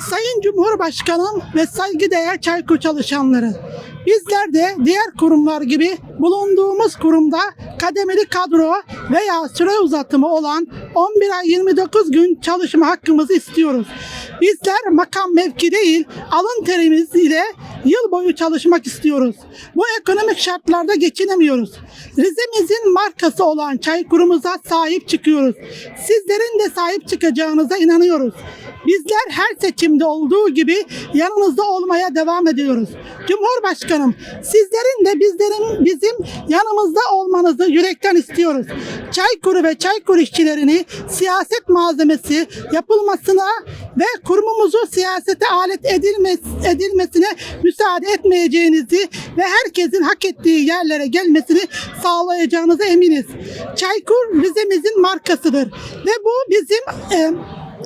Sayın Cumhurbaşkanım ve saygıdeğer Çaykur çalışanları. Bizler de diğer kurumlar gibi bulunduğumuz kurumda kademeli kadro veya süre uzatımı olan 11 ay 29 gün çalışma hakkımızı istiyoruz. Bizler makam mevki değil alın terimiz ile yıl boyu çalışmak istiyoruz. Bu ekonomik şartlarda geçinemiyoruz. Rize'mizin markası olan Çaykur'umuza sahip çıkıyoruz. Sizlerin de sahip çıkacağınıza inanıyoruz. Bizler her seçimde olduğu gibi yanınızda olmaya devam ediyoruz. Cumhurbaşkanım, sizlerin de bizlerin bizim yanımızda olmanızı yürekten istiyoruz. Çaykur ve Çaykur işçilerini siyaset malzemesi yapılmasına ve kurumumuzu siyasete alet edilmesine müsaade etmeyeceğinizi ve herkesin hak ettiği yerlere gelmesini sağlayacağınıza eminiz. Çaykur Rize'mizin markasıdır ve bu bizim e,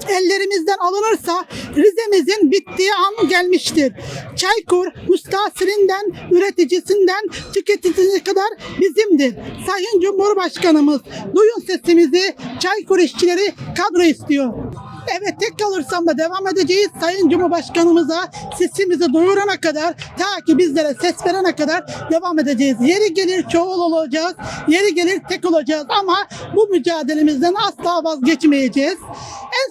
ellerimizden alınırsa Rize'mizin bittiği an gelmiştir. Çaykur müstahsilinden, üreticisinden tüketicisine kadar bizimdir. Sayın Cumhurbaşkanımız duyun sesimizi Çaykur işçileri kadro istiyor. Evet tek kalırsam da devam edeceğiz. Sayın Cumhurbaşkanımıza sesimizi duyurana kadar ta ki bizlere ses verene kadar devam edeceğiz. Yeri gelir çoğul olacağız. Yeri gelir tek olacağız ama bu mücadelemizden asla vazgeçmeyeceğiz.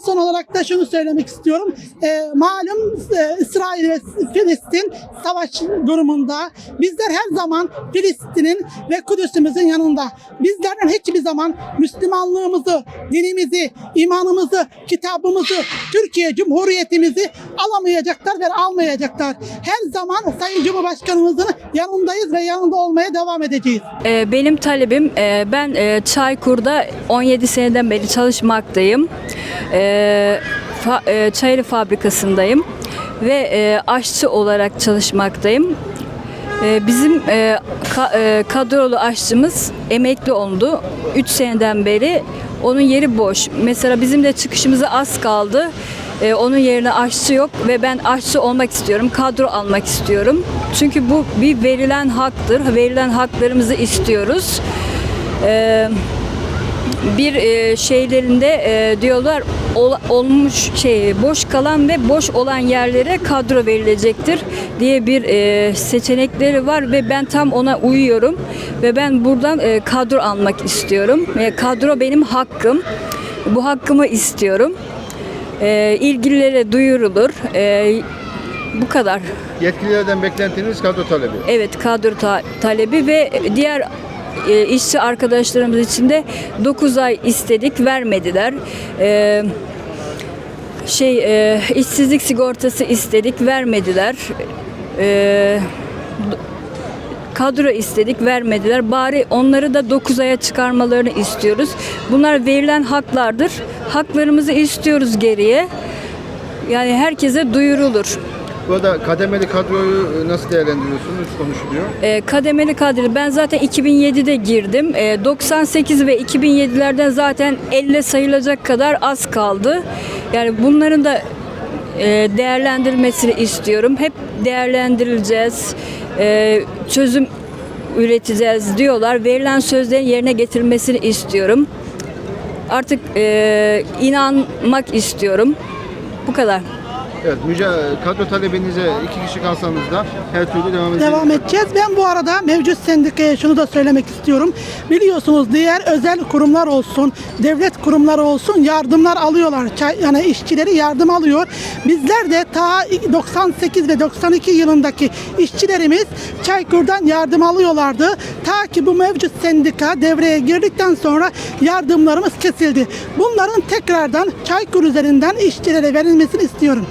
Son olarak da şunu söylemek istiyorum. Ee, malum e, İsrail ve Filistin savaş durumunda bizler her zaman Filistin'in ve Kudüs'ümüzün yanında. Bizlerden hiçbir zaman Müslümanlığımızı, dinimizi, imanımızı, kitabımızı, Türkiye Cumhuriyetimizi alamayacaklar ve almayacaklar. Her zaman Sayın Cumhurbaşkanımızın yanındayız ve yanında olmaya devam edeceğiz. Ee, Benim talebim, e, ben e, Çaykur'da 17 seneden beri çalışmaktayım. Ee, fa- e, Çayırı fabrikasındayım ve e, aşçı olarak çalışmaktayım. Ee, Bizim e, ka- e, kadrolu aşçımız emekli oldu. 3 seneden beri onun yeri boş. Mesela bizim de çıkışımıza az kaldı. Ee, Onun yerine aşçı yok ve ben aşçı olmak istiyorum. Kadro almak istiyorum. Çünkü bu bir verilen haktır. Verilen haklarımızı istiyoruz. Ee, bir e, şeylerinde e, diyorlar ol- olmuş şey boş kalan ve boş olan yerlere kadro verilecektir diye bir e, seçenekleri var ve ben tam ona uyuyorum ve ben buradan e, kadro almak istiyorum. Kadro benim hakkım. Bu hakkımı istiyorum. E, ilgililere duyurulur. E, bu kadar. Yetkililerden beklentiniz kadro talebi. Evet kadro ta- talebi ve diğer e, işçi arkadaşlarımız için de 9 ay istedik vermediler. E, şey e, işsizlik sigortası istedik vermediler. E, kadro istedik vermediler. Bari onları da 9 aya çıkarmalarını istiyoruz. Bunlar verilen haklardır. Haklarımızı istiyoruz geriye. Yani herkese duyurulur. Bu arada kademeli kadroyu e, nasıl değerlendiriyorsunuz konuşuluyor. E, kademeli kadro. Ben zaten 2007'de girdim. E, 98 ve 2007'lerden zaten elle sayılacak kadar az kaldı. Yani bunların da e, değerlendirilmesini istiyorum. Hep değerlendirileceğiz. E, çözüm üreteceğiz diyorlar. Verilen sözlerin yerine getirilmesini istiyorum. Artık e, inanmak istiyorum. Bu kadar. Evet, müca- kadro talebinize iki kişi kalsanız da her türlü devam edeceğiz. Devam edeceğiz. Ben bu arada mevcut sendikaya şunu da söylemek istiyorum. Biliyorsunuz diğer özel kurumlar olsun, devlet kurumları olsun yardımlar alıyorlar. Yani işçileri yardım alıyor. Bizler de ta 98 ve 92 yılındaki işçilerimiz Çaykur'dan yardım alıyorlardı. Ta ki bu mevcut sendika devreye girdikten sonra yardımlarımız kesildi. Bunların tekrardan Çaykur üzerinden işçilere verilmesini istiyorum.